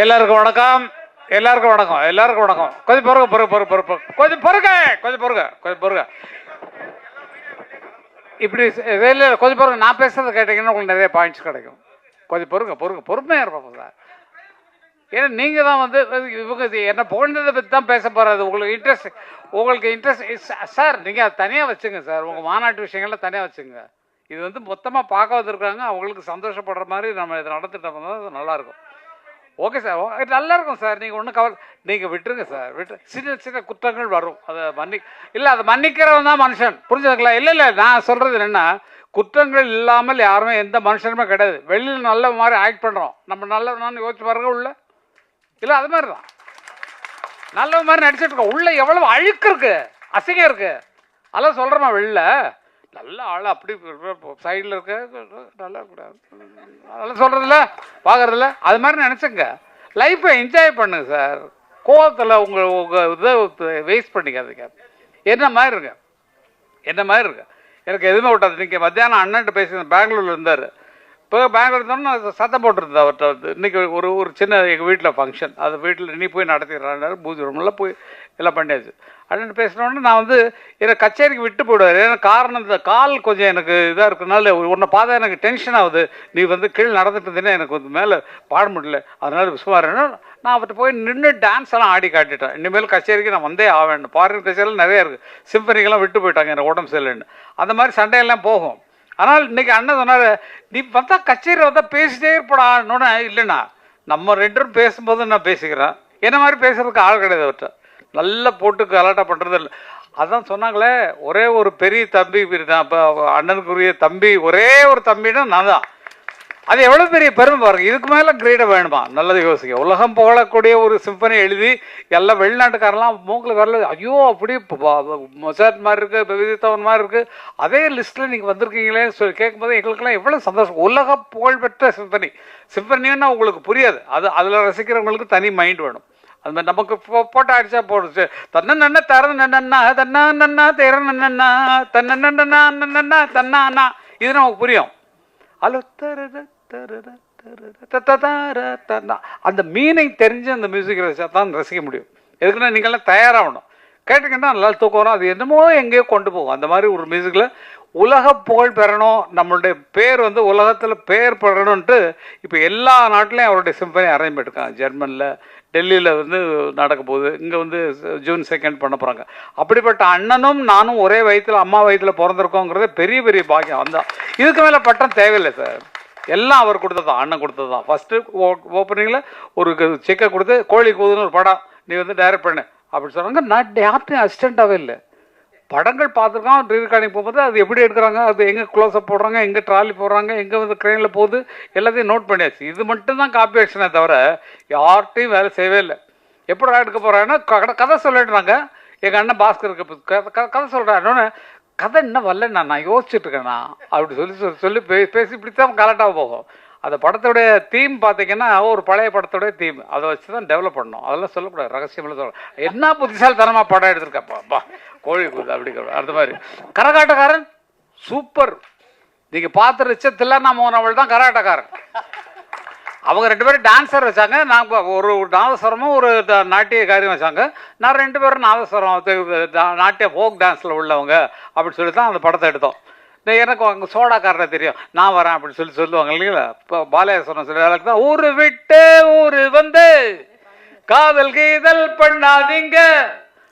எல்லாருக்கும் வணக்கம். எல்லாருக்கும் வணக்கம். எல்லாருக்கும் வணக்கம். கொஞ்சம் பொறுங்க பொறுங்க பொறுங்க பொறுங்க கொஞ்சம் பொறுங்க. கொஞ்சம் பொறுங்க. கொஞ்சம் பொறுங்க. இப்படி இல்லை கொஞ்சம் பொறுங்க. நான் பேசுறது கேட்டீங்கன்னா உங்களுக்கு நிறைய பாயிண்ட்ஸ் கிடைக்கும். கொஞ்சம் பொறுங்க பொறுங்க. பொறுமையாக இருப்போம் சார் ஏன்னா நீங்கள் தான் வந்து இவங்க என்ன புகழ்ந்ததை பற்றி தான் பேச போகிறது உங்களுக்கு இன்ட்ரெஸ்ட் உங்களுக்கு இன்ட்ரெஸ்ட் சார் நீங்கள் அதை தனியாக வச்சுங்க சார். உங்கள் மாநாட்டு விஷயங்கள்லாம் தனியாக வச்சுங்க. இது வந்து மொத்தமாக பார்க்க வந்திருக்காங்க அவங்களுக்கு சந்தோஷப்படுற மாதிரி நம்ம இதை நடத்திட்டோம்னா அது நல்லாயிருக்கும். ஓகே சார் ஓ- oh, இது நல்லா இருக்கும் சார் நீங்கள் ஒன்றும் கவர் நீங்கள் விட்டுருங்க சார் விட்டு சின்ன சின்ன குற்றங்கள் வரும். அதை மன்னி இல்லை அதை மன்னிக்கிறவன் தான் மனுஷன். புரிஞ்சுதுங்களா? இல்லை இல்லை நான் சொல்கிறது என்னென்னா குற்றங்கள் இல்லாமல் யாருமே எந்த மனுஷனுமே கிடையாது. வெளியில் நல்ல மாதிரி ஆக்ட் பண்ணுறோம் நம்ம நல்லவனான்னு யோசிச்சு பாருங்க உள்ள. இல்லை அது மாதிரி தான் நல்ல மாதிரி நடிச்சிட்டு இருக்கோம். உள்ள எவ்வளவு அழுக்கு இருக்கு. அசிங்கம் இருக்கு. அதெல்லாம் சொல்கிறோமா வெளில. நல்ல ஆள் அப்படி சைடில் இருக்க நல்லா இருக்கக்கூடாது அதெல்லாம் சொல்கிறதில்ல பார்க்குறதில்ல அது மாதிரி நினச்சிங்க. லைஃப்பை என்ஜாய் பண்ணுங்க சார் கோவத்தில் உங்கள் உங்கள் இதை வேஸ்ட் பண்ணிக்காதீங்க. என்ன மாதிரி இருங்க. என்ன மாதிரி இருக்கு எனக்கு எதுவுமே விட்டாது நீங்கள் மத்தியானம் அண்ணன்ட்டு பேசி பெங்களூரில் இருந்தார். இப்போ பெங்களூர் இருந்தோம்னா சத்தம் போட்டிருந்தேன் அவர்கிட்ட வந்து. இன்றைக்கி ஒரு ஒரு சின்ன எங்கள் வீட்டில் ஃபங்க்ஷன் அது வீட்டில் நீ போய் நடத்திடுறாரு பூஜை ரூம்லாம் போய் எல்லாம் பண்ணியாச்சு. அப்படின்னு பேசினோடனே நான் வந்து என்னை கச்சேரிக்கு விட்டு போயிடுவார். ஏன்னா காரணம் இந்த கால் கொஞ்சம் எனக்கு இதாக இருக்கனால உன்னை பார்த்தா எனக்கு டென்ஷன் ஆகுது. நீ வந்து கீழே நடந்துட்டு இருந்தீங்கன்னா எனக்கு வந்து மேலே பாட முடியல. அதனால விஸ்வாரன்னா நான் அவர்கிட்ட போய் நின்று டான்ஸ் எல்லாம் ஆடி காட்டிட்டேன். இனிமேல் கச்சேரிக்கு நான் வந்தே ஆவேன். ஃபாரின் கச்சேரியில் நிறைய இருக்குது சிம்பனிக்கெல்லாம் விட்டு போயிட்டாங்க எனக்கு உடம்பு சரியில்லைன்னு. அந்த மாதிரி சண்டையெல்லாம் போகும். ஆனால் இன்னைக்கு அண்ணன் சொன்னார் நீ வந்தா கச்சேரி வந்தால் பேசிட்டே இருப்படான்னு இல்லைண்ணா. நம்ம ரெண்டு பேரும் பேசும்போது நான் பேசிக்கிறேன். என்ன மாதிரி பேசுறதுக்கு ஆள் கிடையாது அவர்கிட்ட. நல்லா போட்டு கலாட்டா பண்ணுறது இல்லை. அதான் சொன்னாங்களே ஒரே ஒரு பெரிய தம்பி தான் அப்போ அண்ணனுக்குரிய தம்பி ஒரே ஒரு தம்பின்னா நான் தான் அது எவ்வளோ பெரிய பெருமை பாருங்க. இதுக்கு மேலே கிரேடை வேணுமா? நல்லது யோசிக்க உலகம் புகழக்கூடிய ஒரு சிம்பனி எழுதி எல்லாம் வெளிநாட்டுக்காரெல்லாம் மூக்கில் வரல ஐயோ அப்படி மொசாத் மாதிரி இருக்குது விதித்தவன் மாதிரி இருக்குது அதே லிஸ்ட்டில் நீங்கள் வந்திருக்கீங்களேன்னு சொல்லி கேட்கும்போது எங்களுக்கெல்லாம் எவ்வளோ சந்தோஷம். உலக புகழ்பெற்ற சிம்பனி சிம்பனின்னா உங்களுக்கு புரியாது. அது அதில் ரசிக்கிறவங்களுக்கு தனி மைண்ட் வேணும். அது மாதிரி நமக்கு போ- போட்டோ அடிச்சா போடுச்சு. தன்ன நன்ன தர நன்னா தன்னா நன்னா தேர நன்னா தன்ன நன்னா நன்னா தன்னா இது நமக்கு புரியும். அலோ தரத தரத அந்த மீனிங் தெரிஞ்சு அந்த மியூசிக் ரசிச்சா தான் ரசிக்க முடியும். எதுக்குன்னா நீங்கள்லாம் தயாராகணும். கேட்டிங்கன்னா நல்லா தூக்கம் வரும். அது என்னமோ எங்கேயோ கொண்டு போகும். அந்த மாதிரி ஒரு மியூசிக்கில் உலக புகழ் பெறணும். நம்மளுடைய பேர் வந்து உலகத்தில் பேர் பெறணும்ன்ட்டு இப்போ எல்லா நாட்டிலையும் அவருடைய சிம்பனி அரேஞ்ச் பண்ணிருக்காங்க ஜெர்மனில் டெல்லியில் வந்து நடக்க போகுது. இங்கே வந்து ஜூன் செகண்ட் பண்ண போகிறாங்க அப்படிப்பட்ட அண்ணனும் நானும் ஒரே வயிற்றில் அம்மா வயிற்றில் பிறந்திருக்கோங்கிறது பெரிய பெரிய பாக்கியம். அந்த இதுக்கு மேலே பட்டம் தேவையில்லை சார். எல்லாம் அவர் கொடுத்தது தான் அண்ணன் கொடுத்தது தான். ஃபஸ்ட்டு ஓப்பனிங்கில் ஒரு செக்கை கொடுத்து கோழி கூதுன்னு ஒரு படம் நீ வந்து டைரக்ட் பண்ணு. அப்படின்னு சொன்னாங்க. நான் யார்ட்டையும் அசிஸ்டண்ட்டாகவே இல்லை. படங்கள் பார்த்துருக்கோம். ரீகார்டிங் போகும்போது அது எப்படி எடுக்கிறாங்க அது எங்கே க்ளோஸ்அப் போடுறாங்க எங்கே ட்ராலி போடுறாங்க எங்கே வந்து க்ரெயினில் போகுது எல்லாத்தையும் நோட் பண்ணியாச்சு. இது மட்டும் தான் காப்பி ஆக்ஷனே தவிர யார்கிட்டையும் வேலை செய்யவே இல்லை. எப்படி எடுக்க போகிறாங்கன்னா கதை கதை சொல்லிடுறாங்க எங்கள் அண்ணன் பாஸ்கருக்கு கதை க- கதை சொல்கிறாருன்னு கதை இன்னும் வரலண்ணா நான் யோசிச்சுட்டு இருக்கேண்ணா அப்படி சொல்லி சொல்லி சொல்லி பே- பேசி இப்படி தான் கரெக்டாக போகும். அந்த படத்துடைய தீம் பார்த்தீங்கன்னா ஒரு பழைய படத்துடைய தீம் அதை வச்சு தான் டெவலப் பண்ணணும். அதெல்லாம் சொல்லக்கூடாது ரகசியமெல்லாம் சொல்ல என்ன புத்திசாலித்தனமாக படம் எடுத்திருக்கப்பா கோழி கூது அப்படிங்கிற அந்த மாதிரி. கரகாட்டக்காரன்? சூப்பர் நீங்கள் பார்த்து ரிச்சத்தில் நான் நம்மள் தான் கரகாட்டக்காரன். அவங்க ரெண்டு பேரும் டான்ஸர் வச்சாங்க. நான் ஒரு நாதஸ்வரமும் ஒரு நாட்டிய காரியம் வச்சாங்க. நான் ரெண்டு பேரும் நாதஸ்வரம் நாட்டிய ஃபோக் டான்ஸில் உள்ளவங்க அப்படின்னு சொல்லி தான் அந்த படத்தை எடுத்தோம். எனக்கு அங்கே சோடாக்காரனை தெரியும். நான் வரேன் அப்படின்னு சொல்லி சொல்லுவாங்க இல்லைங்களா? இப்போ பாலையாசனம் சொல்லி தான் ஊரு விட்டு ஊரு வந்து காதல் கீதல் பண்ணாதீங்க.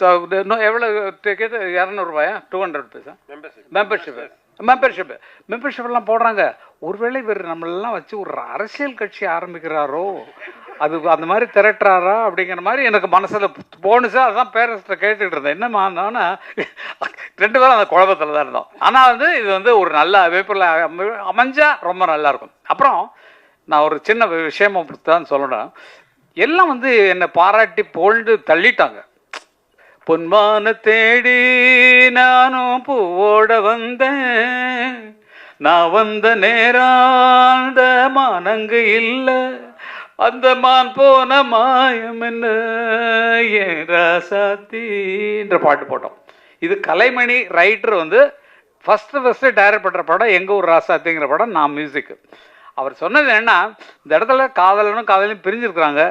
ஸோ எவ்வளோ டிக்கெட் இரநூறுபாயா டூ ஹண்ட்ரட் ருபீஸா மெம்பர்ஷிப் மெம்பர்ஷிப் மெம்பர்ஷிப்லாம் போடுறாங்க. ஒருவேளை இவர் நம்மளெல்லாம் வச்சு ஒரு அரசியல் கட்சி ஆரம்பிக்கிறாரோ? அது அந்த மாதிரி திரட்டுறாரா? அப்படிங்கிற மாதிரி எனக்கு மனசில் போணுச்சு. அதான் பேரண்ட்ஸ்கிட்ட கேட்டுக்கிட்டு இருந்தேன். என்னம்மா நானா ரெண்டு பேரும் அந்த குழப்பத்தில் தான் இருந்தோம். ஆனால் வந்து இது வந்து ஒரு நல்ல அமைப்பில் அமை- அமைஞ்சா ரொம்ப நல்லா இருக்கும் அப்புறம் நான் ஒரு சின்ன விஷயமா தான் சொல்லணும். எல்லாம் வந்து என்னை பாராட்டி போல்டு தள்ளிட்டாங்க. பொன்மான தேடி நானும் பூவோட வந்தேன் நான் வந்த நேரம் அந்த மானங்கு இல்லை அந்த மான் போன மாயம் என்ன ஏன் ராசாத்தின்ற பாட்டு போட்டோம். இது கலைமணி ரைட்டர் வந்து ஃபஸ்ட்டு ஃபஸ்ட்டு டைரக்ட் பண்ணுற படம் எங்கள் ஊர் ராசாத்திங்கிற படம் நான் மியூசிக்கு அவர் சொன்னது என்னன்னா இந்த இடத்துல காதலனும் காதலையும் பிரிஞ்சிருக்கிறாங்க.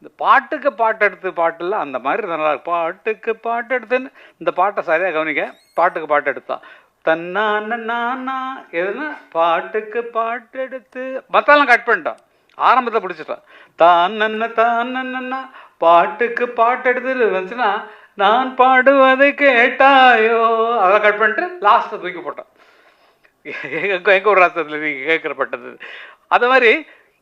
இந்த பாட்டுக்கு பாட்டு எடுத்து பாட்டில் அந்த மாதிரி நல்லா பாட்டுக்கு பாட்டு எடுத்துன்னு இந்த பாட்டை சரியாக கவனிக்க பாட்டுக்கு பாட்டு எடுத்தான் தன்னான நானா எதுனா பாட்டுக்கு பாட்டு எடுத்து மற்றெல்லாம் கட் பண்ணிட்டான். ஆரம்பத்தை பிடிச்சிட்டான். தான் நன்ன தான் நன்னா பாட்டுக்கு பாட்டு எடுத்து வந்துச்சுன்னா நான் பாடுவதை கேட்டாயோ? அதை கட் பண்ணிட்டு லாஸ்ட்டை தூக்கி போட்டான். எங்க எங்க ஒரு ராத்திரத்தில் நீங்கள் கேட்குறப்பட்டது அது மாதிரி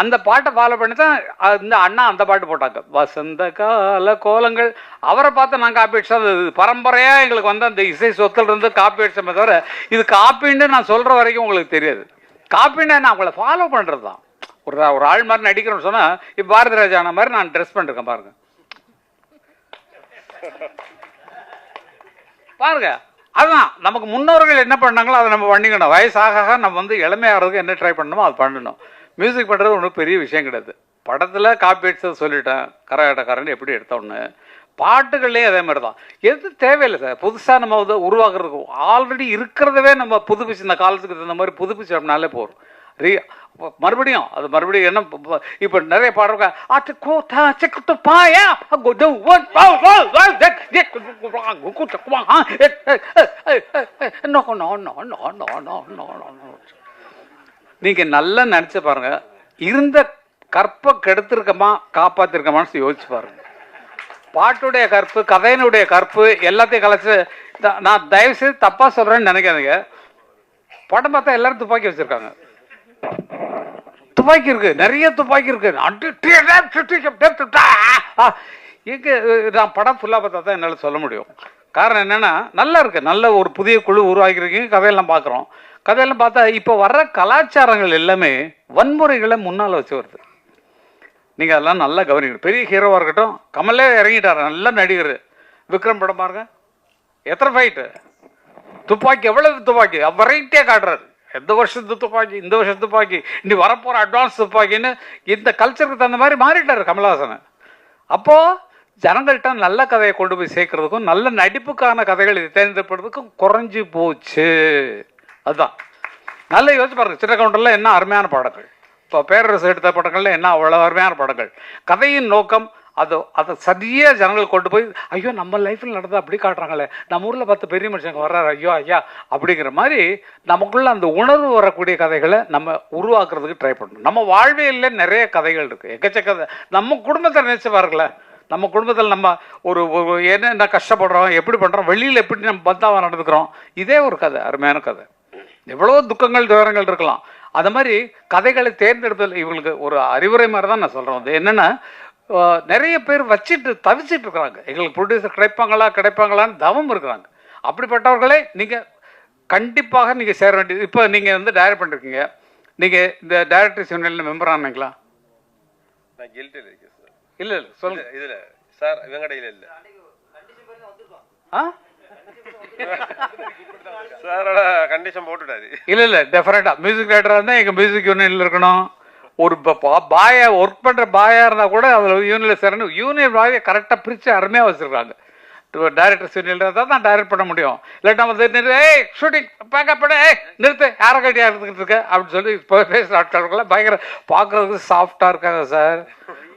அந்த பாட்டை ஃபாலோ பண்ணி தான் இந்த அண்ணா அந்த பாட்டு போட்டாங்க. வசந்த கால கோலங்கள். அவரை பார்த்து நான் காப்பி அடிச்சா அது பரம்பரையாக எங்களுக்கு வந்து அந்த இசை சொத்துல இருந்து காப்பி அடிச்சமே தவிர இது காப்பின்னு நான் சொல்கிற வரைக்கும் உங்களுக்கு தெரியாது. காப்பின்னு நான் அவங்கள ஃபாலோ பண்ணுறது தான் ஒரு ஒரு ஆள் மாதிரி நடிக்கிறோம்னு சொன்னால் இப்போ பாரதி ராஜா மாதிரி நான் ட்ரெஸ் பண்ணிருக்கேன் பாருங்க. பாருங்க. அதுதான். நமக்கு முன்னோர்கள் என்ன பண்ணாங்களோ அதை நம்ம பண்ணிக்கணும். வயசாக ஆக நம்ம வந்து இளமையாகிறதுக்கு என்ன ட்ரை பண்ணணுமோ அது பண்ணணும். மியூசிக் பண்ணுறது ஒன்றும் பெரிய விஷயம் கிடையாது படத்தில் காப்பி அடிச்சதை சொல்லிட்டேன் கரகாட்டக்காரன் எப்படி எடுத்தோன்னு பாட்டுகள்லேயும் அதே மாதிரி தான் எது தேவையில்லை சார் புதுசாக நம்ம வந்து உருவாக்குறதுக்கு ஆல்ரெடி இருக்கிறதவே நம்ம புதுப்பிச்சு இந்த காலத்துக்கு தகுந்த மாதிரி புதுப்பிச்சோம்னாலே போகிறோம் ரீ மறுபடியும் அது மறுபடியும் என்ன இப்போ நிறைய பாடுறாங்க அட்டு கோட்டா செக்குட்டு பாயா கொடு one no no no no no no no நீங்கள் நல்லா நினச்சி பாருங்க இருந்த கற்பை கெடுத்திருக்கமா காப்பாத்திருக்கமான்னு யோசிச்சு பாருங்க பாட்டுடைய கற்பு கதையினுடைய கற்பு எல்லாத்தையும் கலைச்சு த- நான் தயவு செய்து தப்பாக சொல்கிறேன்னு நினைக்காதீங்க படம் பார்த்தா எல்லாரும் துப்பாக்கி வச்சுருக்காங்க துப்பாக்கி இருக்கு நிறைய துப்பாக்கி இருக்கு அட்டு எங்க நான் படம் ஃபுல்லாக பார்த்தா தான் என்னால் சொல்ல முடியும் காரணம் என்னென்னா நல்லா இருக்குது நல்ல ஒரு புதிய குழு உருவாக்கியிருக்கீங்க. கதையெல்லாம் பார்க்குறோம். கதையெல்லாம் பார்த்தா இப்போ வர்ற கலாச்சாரங்கள் எல்லாமே வன்முறைகளை முன்னால் வச்சு வருது. நீங்கள் அதெல்லாம் நல்லா கவனிக்கணும். பெரிய ஹீரோவாக இருக்கட்டும் கமலே இறங்கிட்டார். நல்ல நடிகர். விக்ரம் படம் பாருங்க. எத்தனை ஃபைட்டு துப்பாக்கி எவ்வளவு துப்பாக்கி? வெரைட்டியாக காட்டுறாரு. எந்த வருஷத்து துப்பாக்கி? இந்த வருஷம் துப்பாக்கி? இனி வரப்போகிற அட்வான்ஸ் துப்பாக்கின்னு இந்த கல்ச்சருக்கு தகுந்த மாதிரி மாறிட்டார் கமல்ஹாசன். அப்போது ஜனங்கள்கிட்ட நல்ல கதையை கொண்டு போய் சேர்க்கறதுக்கும் நல்ல நடிப்புக்கான கதைகள் தேர்ந்தெடுப்பதுக்கும் குறைஞ்சி போச்சு. அதுதான். நல்லா யோசிச்சு பாருங்கள் சின்ன கவுண்டரில் என்ன அருமையான படங்கள் இப்போ பேரரசு எடுத்த படங்கள்ல என்ன அவ்வளோ அருமையான படங்கள் கதையின் நோக்கம் அது அதை சரியாக ஜனங்கள் கொண்டு போய் ஐயோ நம்ம லைஃப்பில் நடந்தால் அப்படி காட்டுறாங்களே. நம்ம ஊரில் பத்து பெரிய மனுஷங்க வர்றாரு. ஐயோ ஐயா அப்படிங்கிற மாதிரி நமக்குள்ள அந்த உணர்வு வரக்கூடிய கதைகளை நம்ம உருவாக்குறதுக்கு ட்ரை பண்ணணும். நம்ம வாழ்வியல்ல நிறைய கதைகள் இருக்குது எக்கச்சக்க நம்ம குடும்பத்தை நினைச்சு பாருங்களேன். நம்ம குடும்பத்தில் நம்ம ஒரு என்ன என்னென்ன கஷ்டப்படுறோம் எப்படி பண்ணுறோம் வெளியில் எப்படி நம்ம பந்தாவாக நடந்துக்கிறோம் இதே ஒரு கதை அருமையான கதை. எவ்வளோ துக்கங்கள் துயரங்கள் இருக்கலாம். அது மாதிரி கதைகளை தேர்ந்தெடுப்பதில் இவங்களுக்கு ஒரு அறிவுரை மாதிரி தான் நான் சொல்கிறேன் அது என்னென்னா நிறைய பேர் வச்சுட்டு தவிச்சிட்டு இருக்கிறாங்க. எங்களுக்கு ப்ரொடியூசர் கிடைப்பாங்களா கிடைப்பாங்களான்னு தவம் இருக்கிறாங்க. அப்படிப்பட்டவர்களே நீங்கள் கண்டிப்பாக நீங்கள் சேர வேண்டியது இப்போ நீங்கள் வந்து டைரக்ட் பண்ணிருக்கீங்க. நீங்கள் இந்த டைரக்டர்ஸ் யூனியனில் மெம்பர் ஆனீங்களா? நான் கில்ட்டில் இருக்கேன் இல்லை இல்லை சொல்லுங்கள் இதுல சார் இவங்கடையில இல்ல. ஆ? சாரோட கண்டிஷன் போட்டுட்டாரு. இல்ல இல்ல டெஃபினட்டா மியூசிக் டைரக்டரா இருந்தா எங்க மியூசிக் யூனியன்ல இருக்கணும். ஒரு பாயா ஒர்க் பண்ற பாயா இருந்தா கூட அதுல யூனியன்ல சேரணும். யூனியன் பாயை கரெக்டா பிரிச்சு அருமையா வச்சிருக்காங்க. டைரக்டர்ஸ் யூனியன்ல இருந்தா தான் டைரக்ட் பண்ண முடியும். இல்லாட்டா வந்து ஏய் ஷூட்டிங் பேக்கப் பண்ண ஏய் நிறுத்து யாரை கட்டியா இருந்துக்கிட்டு இருக்க? அப்படின்னு சொல்லி பேசுகிற ஆட்களுக்குள்ள பயங்கர பார்க்கறதுக்கு சாஃப்டா இருக்காங்க சார்.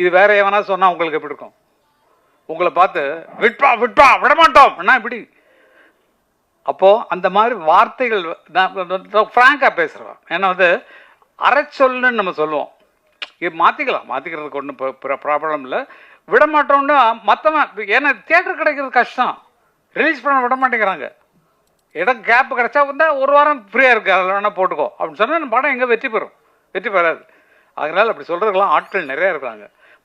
இது வேற எவனா சொன்னால் உங்களுக்கு எப்படி இருக்கும்? உங்களை பார்த்து விட்பா விட்பா விட மாட்டோம் என்ன இப்படி? அப்போது அந்த மாதிரி வார்த்தைகள் நான் ஃப்ராங்காக பேசுகிறேன் ஏன்னா வந்து அரைச்சொல்னு நம்ம சொல்லுவோம். இது மாற்றிக்கலாம் மாற்றிக்கிறதுக்கு ஒன்றும் ப்ராப்ளம் இல்லை. விட மாட்டோம்னா மற்றவன் ஏன்னா தேட்டர் கிடைக்கிறது கஷ்டம். ரிலீஸ் பண்ண விட மாட்டேங்கிறாங்க. இடம் கேப் கிடச்சா வந்தால் ஒரு வாரம் ஃப்ரீயாக இருக்குது அதில் வேணால் போட்டுக்கோ. அப்படின்னு சொன்னால் படம் எங்கே வெற்றி பெறும்? வெற்றி பெறாது. அதனால் அப்படி சொல்கிறதுக்கெல்லாம் ஆட்கள் நிறையா இருக்காங்க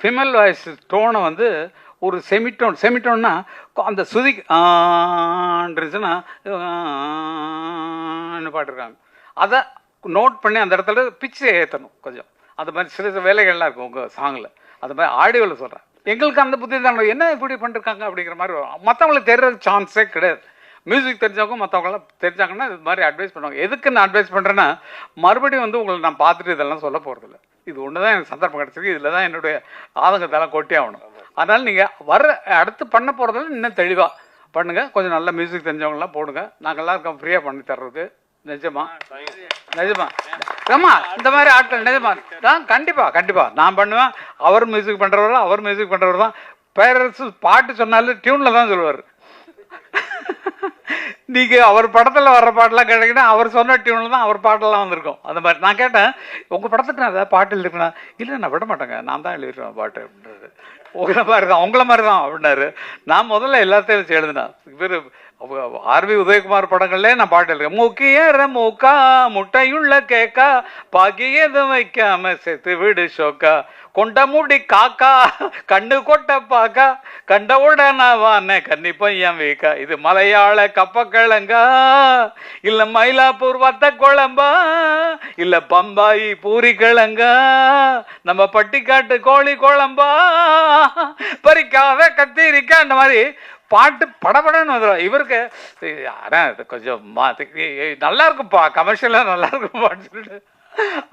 ஃபிமேல் வாய்ஸ் டோனை வந்து ஒரு செமிட்டோன் செமிட்டோன்னா அந்த சுதி ஆன்றுச்சுன்னா பாட்டிருக்காங்க. அதை நோட் பண்ணி அந்த இடத்துல பிச்சை ஏற்றணும் கொஞ்சம். அந்த மாதிரி சில சில வேலைகள்லாம் இருக்கும் உங்கள் சாங்கில் அது மாதிரி ஆடியோவில் சொல்கிறேன் எங்களுக்கு அந்த புத்தி தான் என்ன இப்படி பண்ணிருக்காங்க அப்படிங்கிற மாதிரி வரும். மற்றவங்களுக்கு தெரியறதுக்கு சான்ஸே கிடையாது. மியூசிக் தெரிஞ்சவங்க மற்றவங்களாம் தெரிஞ்சாங்கன்னா இது மாதிரி அட்வைஸ் பண்ணுவாங்க. எதுக்கு நான் அட்வைஸ் பண்ணுறேன்னா மறுபடியும் வந்து உங்களை நான் பார்த்துட்டு இதெல்லாம் சொல்ல போகிறதில்ல இது ஒன்று தான் எனக்கு சந்தர்ப்பம் கிடச்சிருக்கு. இதில் தான் என்னுடைய ஆதங்கத்தெல்லாம் கொட்டி ஆகணும். அதனால் நீங்கள் வர அடுத்து பண்ண போகிறதில்ல இன்னும் தெளிவாக பண்ணுங்கள் கொஞ்சம் நல்ல மியூசிக் தெரிஞ்சவங்களாம் போடுங்க. நாங்கள்லாம் இருக்கோம் ஃப்ரீயாக பண்ணி தர்றது நிஜமா? நிஜமா? ஆமா இந்த மாதிரி ஆட்கள் நிஜமா? தான் கண்டிப்பா கண்டிப்பா. நான் பண்ணுவேன். அவர் மியூசிக் பண்றவர் அவர் மியூசிக் பண்றவர் தான். பேரரசு பாட்டு சொன்னாலும் டியூன்ல தான் சொல்லுவார். இன்னைக்கு அவர் படத்தில் வர்ற பாட்டெல்லாம் கேட்டீங்கன்னா அவர் சொன்ன டியூனில் தான் அவர் பாட்டெல்லாம் வந்திருக்கும். அந்த மாதிரி நான் கேட்டேன் உங்கள் படத்துக்கு நான் ஏதாவது பாட்டு எழுதிருக்கேன்? இல்லை நான் விட மாட்டேங்க. நான் தான் எழுதிருவேன் பாட்டு. அப்படின்றது உங்களை மாதிரி தான் உங்களை மாதிரி தான் அப்படின்னாரு. நான் முதல்ல எல்லாத்தையும் வச்சு எழுதினேன். இவர் ஆர்வி உதயகுமார் படங்கள்லேயே நான் பாட்டு எழுதுறேன் முக்கிய மூக்கா முட்டையுள்ள கேக்கா பாக்கி எதுவும் வைக்காம செத்து விடு ஷோக்கா. குண்டமுடி காக்கா கண்ணு கொட்ட பாக்கா கண்ட உடனே கன்னி பையன் வீக்கா. இது மலையாள கப்பக்கிழங்கா? இல்ல மயிலாப்பூர் வத்த குழம்பா? இல்ல பம்பாயி பூரி கிழங்கா? நம்ம பட்டிக்காட்டு கோழி குழம்பா? பறிக்காவ கத்திரிக்கா அந்த மாதிரி பாட்டு படபடன்னு வந்துடும் இவருக்கு ஆனால் கொஞ்சம் மாத்தி நல்லா இருக்கும்ப்பா கமர்ஷியலாக நல்லா இருக்குப்பான்னு சொல்லிட்டு.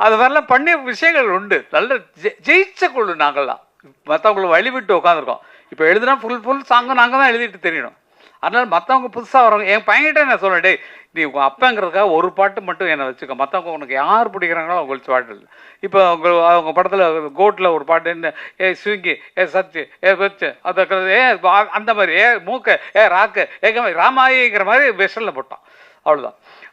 அது மாதிரிலாம் பண்ணிய விஷயங்கள் உண்டு. நல்ல ஜெயிச்ச குழு நாங்கள்லாம். மற்றவங்களை வழி விட்டு உட்காந்துருக்கோம் இப்போ எழுதுனா ஃபுல் ஃபுல் சாங்கும் நாங்கள் தான் எழுதிட்டு தெரியணும். அதனால் மற்றவங்க புதுசாக வரவங்க என் பையன்கிட்ட நான் சொல்கிறேன் டேய் நீ உங்கள் அப்பங்கிறதுக்காக ஒரு பாட்டு மட்டும் என்னை வச்சுக்கோ. மற்றவங்க உனக்கு யார் பிடிக்கிறாங்களோ அவங்களுக்கு பாட்டு இல்லை. இப்போ அவங்க அவங்க படத்தில் கோட்டில் ஒரு பாட்டு என்ன ஏ ஸ்விங்கி ஏ சச்சு ஏ சச்சு அது ஏ அந்த மாதிரி ஏ மூக்க ஏ ராக்கு ஏ ராமாயிங்கிற மாதிரி வெஸ்டனில் போட்டான். அவ்வளோதான்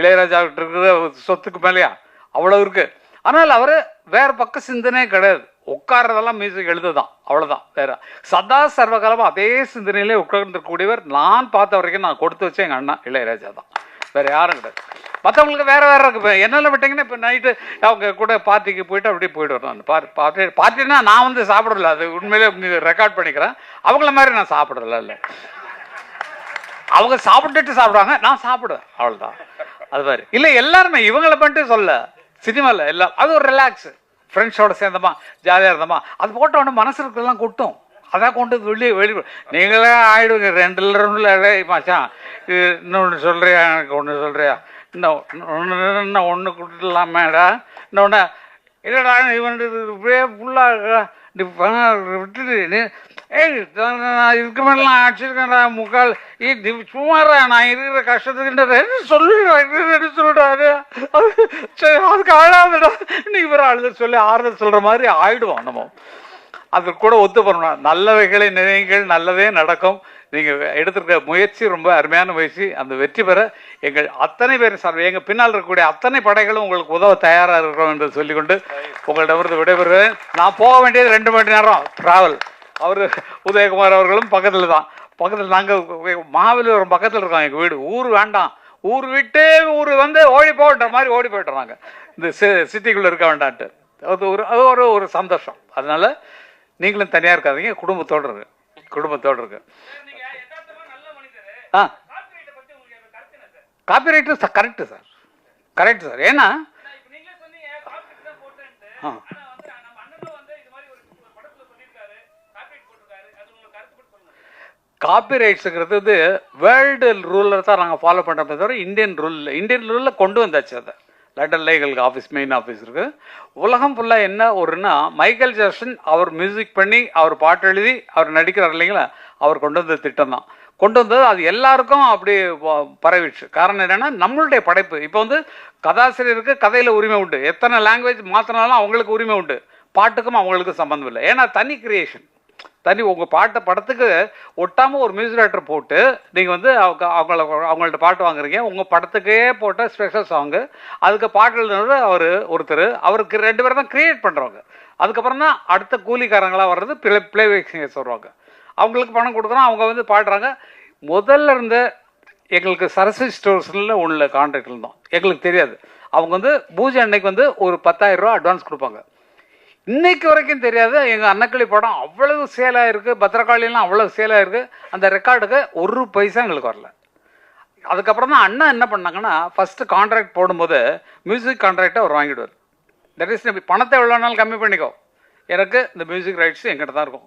இளையராஜா கிட்ட இருக்கிற சொத்துக்கு மேலேயா? அவ்வளோ இருக்கு. ஆனால் அவர் வேற பக்க சிந்தனையே கிடையாது. உட்கார்றதெல்லாம் மியூசிக் எழுதுதான். அவ்வளோதான் வேற சதா சர்வகாலமாக அதே சிந்தனையிலே உட்கார்ந்துருக்கக்கூடியவர் நான் பார்த்த வரைக்கும் நான் கொடுத்து வச்சேன் எங்கள் அண்ணா இளையராஜா தான். வேற யாரும் கிடையாது. மற்றவங்களுக்கு வேற வேற இருக்கு. இப்போ என்னால் விட்டீங்கன்னா இப்போ நைட்டு அவங்க கூட பார்ட்டிக்கு போயிட்டு அப்படியே போயிட்டு நான். பார் பார்ட்டி பார்ட்டினா நான் வந்து சாப்பிடல அது உண்மையிலே ரெக்கார்ட் பண்ணிக்கிறேன். அவங்கள மாதிரி நான் சாப்பிடல இல்லை அவங்க சாப்பிட்டுட்டு சாப்பிடுவாங்க. நான் சாப்பிடுவேன். அவ்வளோதான் அது மாதிரி இல்லை எல்லாருமே இவங்கள பண்ணிட்டு சொல்ல சினிமாவில் எல்லாம் அது ஒரு ரிலாக்ஸ் ஃப்ரெண்ட்ஸோட சேர்ந்தமா ஜாலியாக இருந்தோமா அது போட்ட உடனே மனசு இருக்கலாம் கொட்டும். அதான் கொண்டு வெளியே வெளியே நீங்களே ஆயிடுவீங்க ரெண்டு ரெண்டுல மச்சான் இது இன்னொன்று சொல்கிறியா எனக்கு ஒன்று சொல்கிறியா இன்னும் ஒன்று இன்னும் ஒன்று கொடுத்துடலாமேடா? இன்னொன்று இல்லைடா இவன் இப்படியே ஃபுல்லாக விட்டுட்டு நீ ஏய் நான் நான் இதுக்கு மேலாம் அடிச்சிருக்கேன்டா முக்கால் ஏ நீ நான் இருக்கிற கஷ்டத்துக்குன்றது. சொல்லிடுறேன் என்ன சரி அதுக்கு ஆழாதுடா நீ இவர் அழுத சொல்லி ஆறுதல் சொல்கிற மாதிரி ஆயிடுவோம் நம்ம. அது கூட ஒத்து பண்ணணும் நல்லவைகளை நினைங்கள் நல்லதே நடக்கும். நீங்கள் எடுத்திருக்க முயற்சி ரொம்ப அருமையான முயற்சி. அந்த வெற்றி பெற எங்கள் அத்தனை பேர் சார் எங்கள் பின்னால் இருக்கக்கூடிய அத்தனை படைகளும் உங்களுக்கு உதவ தயாராக இருக்கிறோம் என்று சொல்லிக்கொண்டு உங்களிடமிருந்து விடைபெறுவேன் நான் போக வேண்டியது ரெண்டு மணி நேரம் ட்ராவல் அவர் உதயகுமார் அவர்களும் பக்கத்தில் தான். பக்கத்தில் நாங்கள் மாவலிபுரம் பக்கத்தில் இருக்கோம் எங்கள் வீடு. ஊர் வேண்டாம். ஊர் விட்டு ஊர் வந்து ஓடி போன்ற மாதிரி ஓடி போயிட்டோம் நாங்கள் இந்த சிட்டிக்குள்ளே இருக்க வேண்டான்ட்டு. அது ஒரு அது ஒரு ஒரு சந்தோஷம். அதனால நீங்களும் தனியாக இருக்காதீங்க குடும்பத்தோடு இருக்கு குடும்பத்தோடு இருக்கு ஆ. Copy right correct sir correct sir ஏன்னா ஆ. காப்பி ரைட்ஸுங்கிறது வந்து வேர்ல்டு ரூலில் தான் நாங்கள் ஃபாலோ பண்ணுறோமே தவிர இந்தியன் ரூல் இந்தியன் ரூலில் கொண்டு வந்தாச்சு அதை. லண்டன்ல எங்களுக்கு ஆஃபீஸ் மெயின் ஆஃபீஸ் இருக்கு. உலகம் ஃபுல்லாக என்ன ஒருன்னா மைக்கேல் ஜாக்சன் அவர் மியூசிக் பண்ணி அவர் பாட்டு எழுதி அவர் நடிக்கிறார் இல்லைங்களா? அவர் கொண்டு வந்த திட்டம் தான். கொண்டு வந்தது அது எல்லாருக்கும் அப்படி பரவிடுச்சு. காரணம் என்னென்னா நம்மளுடைய படைப்பு. இப்போ வந்து கதாசிரியருக்கு கதையில் உரிமை உண்டு. எத்தனை லாங்குவேஜ் மாற்றினாலும் அவங்களுக்கு உரிமை உண்டு. பாட்டுக்கும் அவங்களுக்கு சம்மந்தம் இல்லை. ஏன்னா தனி கிரியேஷன் தனி உங்கள் பாட்டை படத்துக்கு ஒட்டாமல் ஒரு மியூசிக் டேரக்டர் போட்டு நீங்கள் வந்து அவங்க அவங்கள அவங்கள்ட்ட பாட்டு வாங்குறீங்க. உங்கள் படத்துக்கே போட்ட ஸ்பெஷல் சாங்கு அதுக்கு பாட்டு அவர் ஒருத்தர். அவருக்கு ரெண்டு பேரும் தான் க்ரியேட் பண்ணுறவங்க அதுக்கப்புறம் தான் அடுத்த கூலிக்காரங்களாக வர்றது பிளே பிளேபேக் சிங்கர்ஸ் வருவாங்க. அவங்களுக்கு பணம் கொடுக்குறோம் அவங்க வந்து பாடுறாங்க. முதல்ல இருந்த எங்களுக்கு சரஸ்வதி ஸ்டோர்ஸில் உள்ள கான்ட்ராக்ட் இருந்தோம். எங்களுக்கு தெரியாது. அவங்க வந்து பூஜை அன்னைக்கு வந்து ஒரு 10000 ரூபா அட்வான்ஸ் கொடுப்பாங்க. இன்னைக்கு வரைக்கும் தெரியாது. எங்கள் அன்னக்கிளி படம் அவ்வளவு சேலாக இருக்குது பத்திரகாளியெல்லாம் அவ்வளவு சேலாக இருக்குது அந்த ரெக்கார்டுக்கு ஒரு பைசா எங்களுக்கு வரல. அதுக்கப்புறம் தான் அண்ணா என்ன பண்ணாங்கன்னா ஃபஸ்ட்டு கான்ட்ராக்ட் போடும்போது மியூசிக் கான்ட்ராக்டை அவர் வாங்கிடுவார். தட் இஸ் பணத்தை எவ்வளோ நாள் கம்மி பண்ணிக்கோ. எனக்கு இந்த மியூசிக் ரைட்ஸ் எங்கிட்ட தான் இருக்கும்.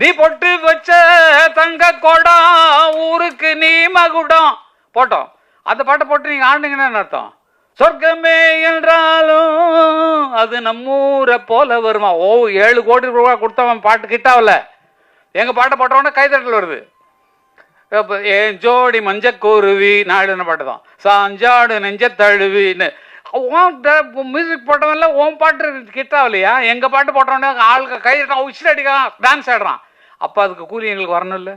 நீ பொட்டு வச்ச தங்க கொடம் ஊருக்கு நீ மகுடம். போட்டோம். அந்த பாட்டை போட்டு நீங்க ஆண்டுங்கன்னு என்ன அர்த்தம்? சொர்க்கமே என்றாலும் அது நம்மூரை போல வருமா? ஓ ஏழு கோடி ரூபா கொடுத்தவன் பாட்டு கிட்டாவில். எங்கள் பாட்டை போட்டவொடனே கைதட்டல் வருது. இப்போ ஏன் ஜோடி மஞ்சக்கூருவி நாடுன பாட்டு தான். சாஞ்சாடு நெஞ்ச தழுவின்னு. மியூசிக் போட்டவன்ல ஓன் பாட்டு கிட்டாவில்லையா எங்கள் பாட்டு போட்டவொடனே ஆளுக்கு கை தட்டான் உச்சிட்டு அடிக்கிறான் டான்ஸ் ஆடுறான். அப்போ அதுக்கு கூலி எங்களுக்கு வரணும்ல.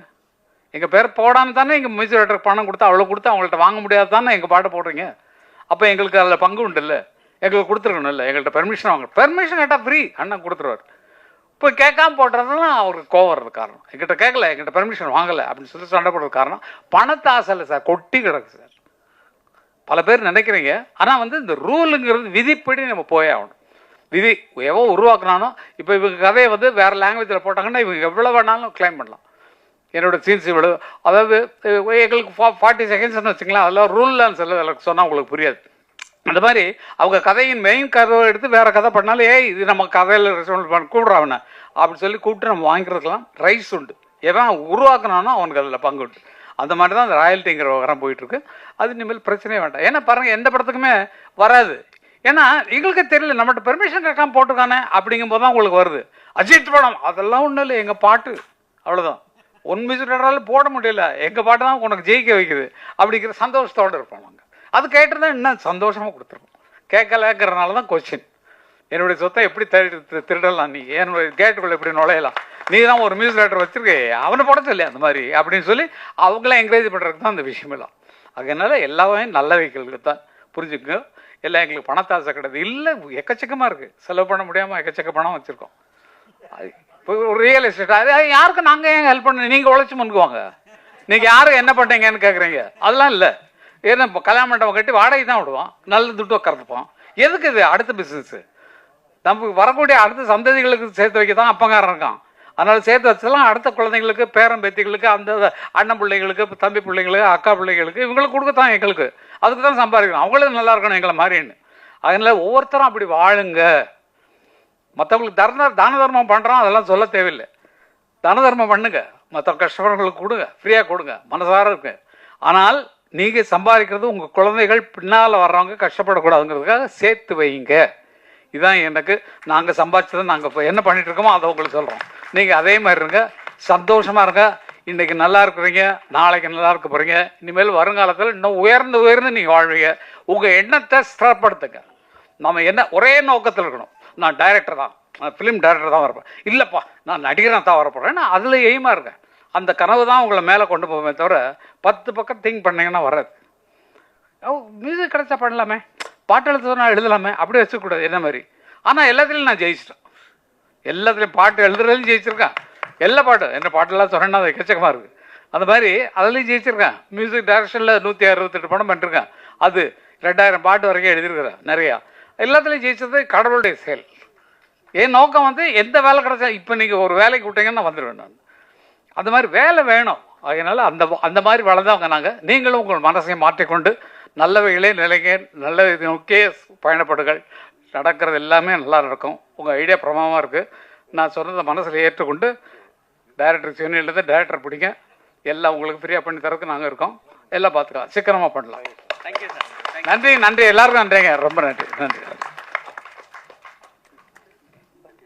எங்கள் பேர் போடாமல் தானே எங்கள் மியூசிக் டைரக்டருக்கு பணம் கொடுத்தா அவ்வளோ கொடுத்து அவங்கள்ட்ட வாங்க முடியாது தானே எங்கள் பாட்டு போடுறீங்க. அப்போ எங்களுக்கு அதில் பங்கு உண்டு இல்லை எங்களுக்கு கொடுத்துருக்கணும்ல. எங்கள்கிட்ட பெர்மிஷன் வாங்க. பெர்மிஷன் கேட்டால் ஃப்ரீ அண்ணன் கொடுத்துருவார். இப்போ கேட்காம போடுறதுனா அவருக்கு கோவம் வர்றது காரணம். எங்கிட்ட கேட்கல. எங்கிட்ட பெர்மிஷன் வாங்கலை அப்படின்னு சொல்லி சண்டை போடுறது காரணம். பணத்தை ஆசை இல்லை சார். கொட்டி கிடக்கு சார். பல பேர் நினைக்கிறீங்க. ஆனால் வந்து இந்த ரூலுங்கிறது விதிப்படி நம்ம போயே ஆகணும். விதி. எவன் உருவாக்குனானோ இப்போ இவங்க கதையை வந்து வேறு லாங்குவேஜில் போட்டாங்கன்னா இவங்க எவ்வளோ வேணாலும் கிளைம் பண்ணலாம். என்னோடய சீன்ஸ் இவ்வளோ அதாவது எங்களுக்கு ஃபா ஃபார்ட்டி செகண்ட்ஸ்னு வச்சுக்கலாம் அதெல்லாம் ரூல்லாம் சொல்ல எனக்கு சொன்னால் உங்களுக்கு புரியாது. அந்த மாதிரி அவங்க கதையின் மெயின் கதவை எடுத்து வேறு கதை பண்ணாலும் ஏய் இது நம்ம கதையில் ரெஸ்பான்ஸ் பண்ண கூப்பிட்றான் அவனை. அப்படின்னு சொல்லி கூப்பிட்டு நம்ம வாங்கிக்கிறதுக்கெல்லாம் ரைஸ் உண்டு. எவன் உருவாக்குனானோ அவனுக்கு அதில் பங்கு உண்டு. அந்த மாதிரி தான் அந்த ராயல்ட்டிங்கிற விவகாரம் போயிட்டுருக்கு அது இனிமேல் பிரச்சனையே வேண்டாம். ஏன்னா பாருங்கள் எந்த படத்துக்குமே வராது. ஏன்னா எங்களுக்கு தெரியல நம்மகிட்ட பெர்மிஷன் கேட்காம போட்டிருக்கானே அப்படிங்கும்போது தான் உங்களுக்கு வருது. அஜித் படம் அதெல்லாம் ஒன்றும் இல்லை எங்கள் பாட்டு. அவ்வளோதான் ஒன் மியூசிக் போட முடியல. எங்கள் பாட்டு தான் உனக்கு ஜெயிக்க வைக்குது அப்படிங்கிற சந்தோஷத்தோடு இருப்போம் நாங்கள் அது கேட்டிருந்தா இன்னும் சந்தோஷமாக கொடுத்துருப்போம். கேட்கலங்கிறனால தான் கொஸ்டின் என்னுடைய சொத்தை எப்படி திரு திருடலாம் நீ? என்னுடைய கேட்டுக்குள்ள எப்படி நுழையலாம்? நீ தான் ஒரு மியூசிக் டைரக்டர் வச்சிருக்கே அவனை போட சொல்லி அந்த மாதிரி அப்படின்னு சொல்லி அவங்கள என்கரேஜ் பண்ணுறதுக்கு தான் அந்த விஷயமெல்லாம் அதனால எல்லாமே நல்ல வைக்கிறது தான் புரிஞ்சுக்கங்க. எல்லாம் எங்களுக்கு பணத்தாசை கிடையாது. இல்லை எக்கச்சக்கமாக இருக்குது செலவு பண்ண முடியாமல் எக்கச்சக்க பணம் வச்சுருக்கோம். இப்போ ஒரு ரியல் எஸ்டேட் அது யாருக்கு நாங்கள் ஏன் ஹெல்ப் பண்ண நீங்கள் உழைச்சி முன்குவாங்க நீங்கள் யாரும் என்ன பண்ணுறீங்கன்னு கேட்குறீங்க அதெல்லாம் இல்லை. ஏன்னா இப்போ கல்யாண மண்டபம் கட்டி வாடகை தான் விடுவோம். நல்ல துட்டு உட்காந்துப்போம் எதுக்கு இது அடுத்த பிஸ்னஸ்ஸு நமக்கு வரக்கூடிய அடுத்த சந்ததிகளுக்கு சேர்த்து வைக்க தான் அப்பங்காரன் இருக்கான். அதனால் சேர்த்து வச்சலாம் அடுத்த குழந்தைங்களுக்கு பேரன் பேத்திகளுக்கு அந்த அண்ணன் பிள்ளைங்களுக்கு தம்பி பிள்ளைங்களுக்கு அக்கா பிள்ளைங்களுக்கு இவங்களுக்கு கொடுக்கத்தான் எங்களுக்கு. அதுக்கு தான் சம்பாதிக்கணும் அவங்களும் நல்லா இருக்கணும் எங்களை மாதிரின்னு. அதனால ஒவ்வொருத்தரும் அப்படி வாழுங்க. மற்றவங்களுக்கு தர்ம தான தர்மம் பண்ணுறோம் அதெல்லாம் சொல்ல தேவையில்லை. தான தர்மம் பண்ணுங்க. மற்ற கஷ்டப்படுறவங்களுக்கு கொடுங்க. ஃப்ரீயாக கொடுங்க. மனசார இருக்கு ஆனால் நீங்கள் சம்பாதிக்கிறது உங்கள் குழந்தைகள் பின்னால் வர்றவங்க கஷ்டப்படக்கூடாதுங்கிறதுக்காக சேர்த்து வைங்க. இதான் எனக்கு நாங்கள் சம்பாதிச்சதை நாங்கள் இப்போ என்ன பண்ணிகிட்ருக்கோமோ இருக்கோமோ அதை உங்களுக்கு சொல்கிறோம் நீங்கள் அதே மாதிரி இருங்க. சந்தோஷமாக இருங்க. இன்றைக்கி நல்லா இருக்கிறீங்க நாளைக்கு நல்லா இருக்க போகிறீங்க இனிமேல் வருங்காலத்தில் இன்னும் உயர்ந்து உயர்ந்து நீங்கள் வாழ்வீங்க. உங்கள் எண்ணத்தை ஸ்திரப்படுத்துங்க நம்ம என்ன ஒரே நோக்கத்தில் இருக்கணும். நான் டைரக்டர் தான். நான் ஃபிலிம் டைரக்டர் தான் வரப்போறேன். இல்லைப்பா நான் நடிகராக தான் வரப்போகிறேன் நான் அதில் எய்மாக இருக்கேன். அந்த கனவு தான் உங்களை மேலே கொண்டு போவேன் தவிர பத்து பக்கம் திங்க் பண்ணீங்கன்னா வராது. மியூசிக் கிடைச்சா பண்ணலாமே. பாட்டு எழுத நான் எழுதலாமே. அப்படி வச்சுக்கூடாது என்ன மாதிரி? ஆனால் எல்லாத்துலேயும் நான் ஜெயிச்சிட்டேன். எல்லாத்துலேயும் பாட்டு எழுதுறதுலையும் ஜெயிச்சிருக்கேன். எல்லா பாட்டும் என்ன பாட்டெல்லாம் சொன்னேன்னா அது எக்கச்சக்கமாக இருக்குது அந்த மாதிரி அதுலேயும் ஜெயிச்சிருக்கேன். மியூசிக் டைரக்ஷனில் நூற்றி அறுபத்தெட்டு படம் பண்ணிருக்கேன். அது ரெண்டாயிரம் பாட்டு வரைக்கும் எழுதியிருக்கிறேன் நிறையா. எல்லாத்துலேயும் ஜெயிச்சது கடவுளுடைய செயல். என் நோக்கம் வந்து எந்த வேலை கிடைச்சா இப்போ நீங்கள் ஒரு வேலைக்கு விட்டீங்கன்னு நான் வந்துடுவேன் நான். அந்த மாதிரி வேலை வேணும். அதனால் அந்த அந்த மாதிரி வளர்ந்தவங்க நாங்கள் நீங்களும் உங்கள் மனசை மாற்றிக்கொண்டு நல்லவைகளே நிலைங்க நல்ல இது நோக்கியே பயணப்படுங்கள். நடக்கிறது எல்லாமே நல்லா நடக்கும். உங்கள் ஐடியா பிரமாதமாக இருக்குது நான் சொன்னதை மனசில் ஏற்றுக்கொண்டு டைரக்டர் சென்னையிலேருந்து டைரக்டர் பிடிங்க. எல்லாம் உங்களுக்கு ஃப்ரீயாக பண்ணி தரதுக்கு நாங்கள் இருக்கோம். எல்லாம் பார்த்துக்கலாம். சீக்கிரமாக பண்ணலாம். நன்றி நன்றி. எல்லாருக்கும் நன்றிங்க. ரொம்ப நன்றி. நன்றி.